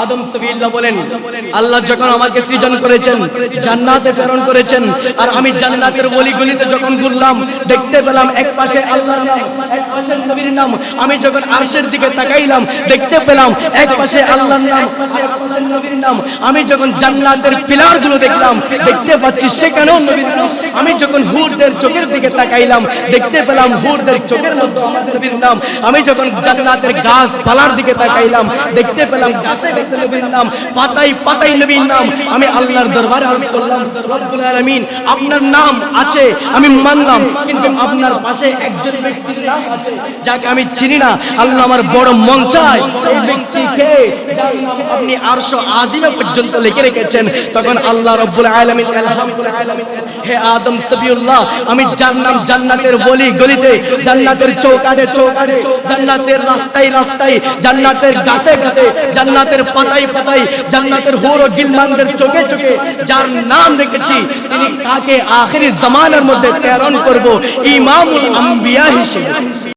আদম বলেন, আল্লাহ যখন আমাকে সৃজন করেছেন করেছেন, আর আমি জান্নাতের গলিতে যখন ঘুরলাম, দেখতে পেলাম এক পাশে আল্লাহর দিকে তাকাইলাম, দেখতে পেলাম এক আমি যখন জান্নাতের পিলারগুলো দেখলাম, দেখতে পাচ্ছি সেখানেও নবীর নাম। আমি যখন হুরদের চোখের দিকে তাকাইলাম, দেখতে পেলাম হুরদের চোখের মধ্যে নবীর নাম। আমি যখন জান্নাতের গাছ পালার দিকে তাকাইলাম, দেখতে পেলাম গাছে নবীর নাম, পাতাই পাতাই নবীর নাম। আমি আল্লাহর দরবারে আরজ করলাম, রব্বুল আলামিন, আপনার নাম আছে, আমি মানলাম, কিন্তু আপনার পাশে একজন ব্যক্তির নাম আছে, যাকে আমি চিনি না। আল্লাহ আমার বড় মন চায় নাম আপনি আরশো আজিমে পর্যন্ত লিখে রেখেছেন, তখন আল্লাহ রব্বুল আলামিন হে আদম সবিউল্লাহ, আমি যার জান্নাতের গলি গলিতে, জান্নাতের চৌকাটে চৌকাটে জান্নাতের রাস্তায় রাস্তায়, জান্নাতের গাছে গাছে, জান্নাতের পাতায় পাতায়, জান্নাতের হুর ও গিলমানদের চোখে চোখে যার নাম রেখেছি, তিনি তাকে আখেরি জামানার মধ্যে প্রেরণ করব? ইমামুল আম্বিয়া হিসেবে।